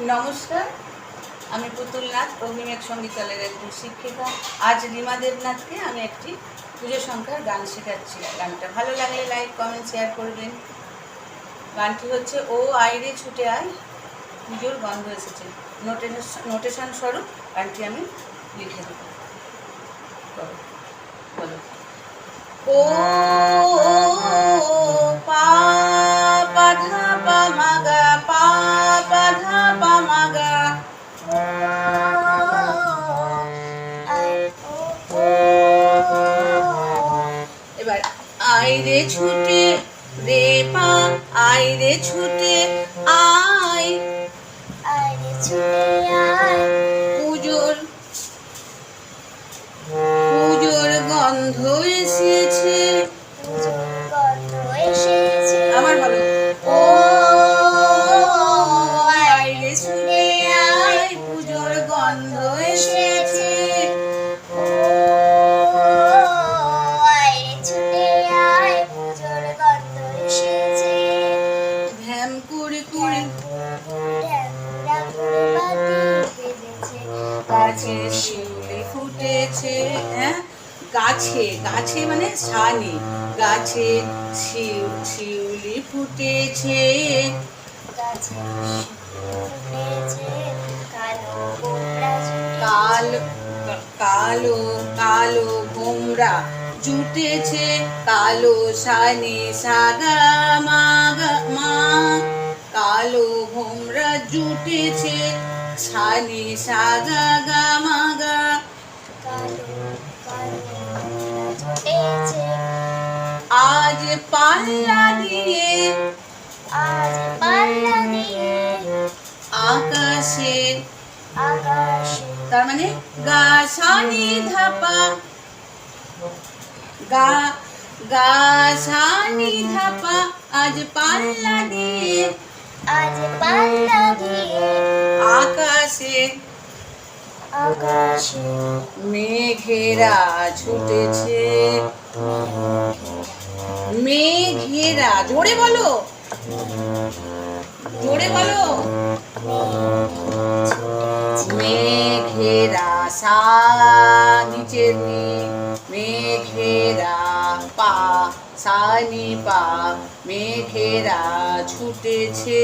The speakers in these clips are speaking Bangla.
নমস্কার, আমি পুতুল নাথ অভিমেক সঙ্গীতালয়ের একজন শিক্ষিকা। আজ রিমা দেবনাথকে আমি একটি পুজো সংখ্যার গান শেখাচ্ছি। গানটা ভালো লাগলে লাইক, কমেন্ট, শেয়ার করবেন। গানটি হচ্ছে, ও আইরে ছুটে আয়। পুজোর গন্ধ এসেছে। নোটেশন নোটেশন স্বরূপ গানটি আমি লিখে দেবো। বলো। ও আয় রে ছুটে রে পা আয় রে ছুটে আয়। পুজোর পুজোর গন্ধ গাছে শিউলি ফুটেছে হ্যাঁ? গাছে গাছে মানে সানি গাছে শিউ শিউলি ফুটেছে। কাল কালো কালো ভোমরা জুটেছে কালো সানি সাগা মাগা মা। কালো ভোমরা জুটেছে সানি সাগা গা মাগা আজ পাল্লা দিয়ে আজ পাল্লা দিয়ে আকাশে। আকাশে তার মানে গা সানি ধাপা। গা গা সানি ধাপা, আজ পাল্লা দিয়ে। আজ পাল্লা দিয়ে আকাশে আকাশে মেঘেরা ছুটেছে মেঘেরা জোরে বলো। জোরে বলো। মেঘেরা সা নিচের নি। মেঘেরা পা সানি পা। মেঘেরা ছুটেছে।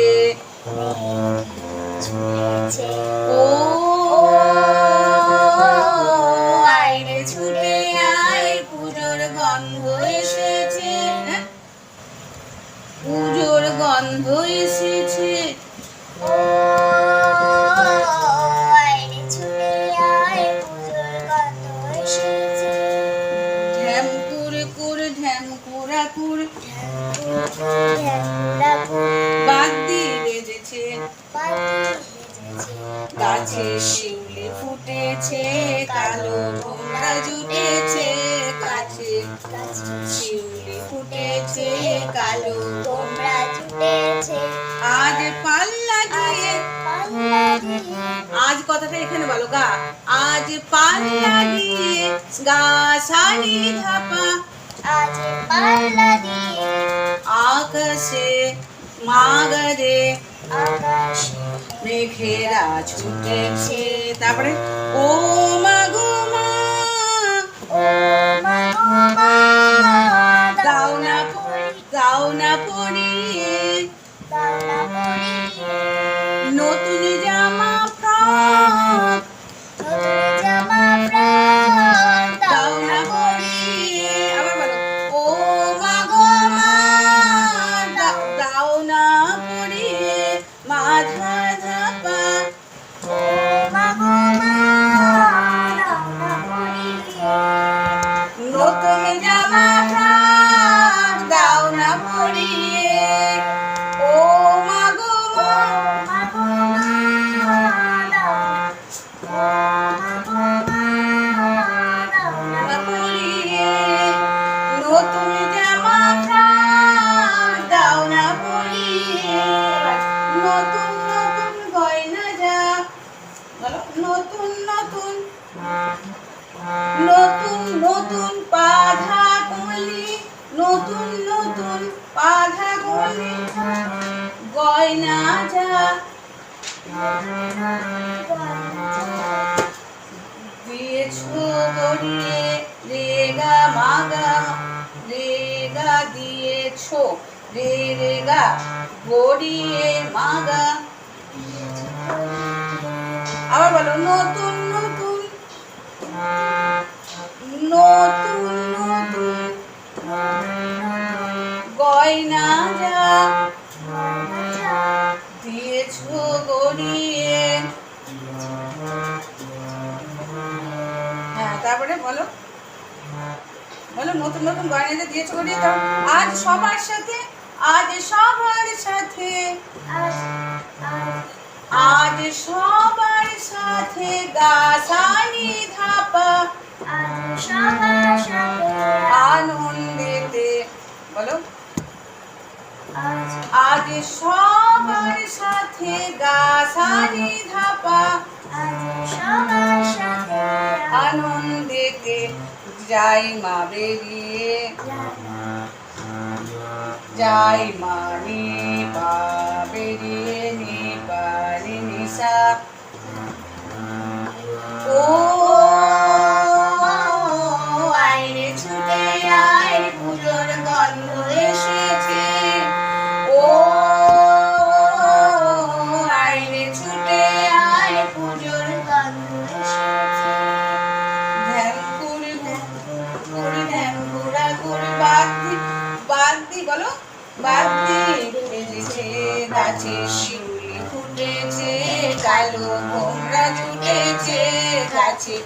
ও গাছে শিউলি ফুটেছে কালো ভোমরা জুটেছে কাছে শিউলি ফুটেছে কালো জুটেছে। আজ পাল্লা দিয়ে আজ কথাটা এখানে বলো গা। আজ পাল্লা দিয়ে গা সারি ধাপা। আজ পাল্লা দিয়ে আকাশে মাগরে মেঘেরা ছুটেছে তারপরে ও মা! কলি গয়না যা। দিয়েছ গড়িয়ে রেগা মাগা, রেগা রেগা গড়িয়ে মাগা। আবার বলো, নতুন নতুন। নতুন নতুন। গয়না যা। দিয়েছ গড়িয়ে হ্যাঁ তারপরে বলো। বলো, নতুন নতুন গয়নাতে দিয়েছ গড়িয়ে দাও। আজ সবার সাথে, আজ সবার সাথে। আজ সবার সাথে গাছানি ধাপা। যাই মা বেরিয়ে যাই মা নি পা বেরিয়ে নি পা নি নিশা ও গাছে শিউলি ফুটেছে কালো ভোমরা জুটেছে গাছে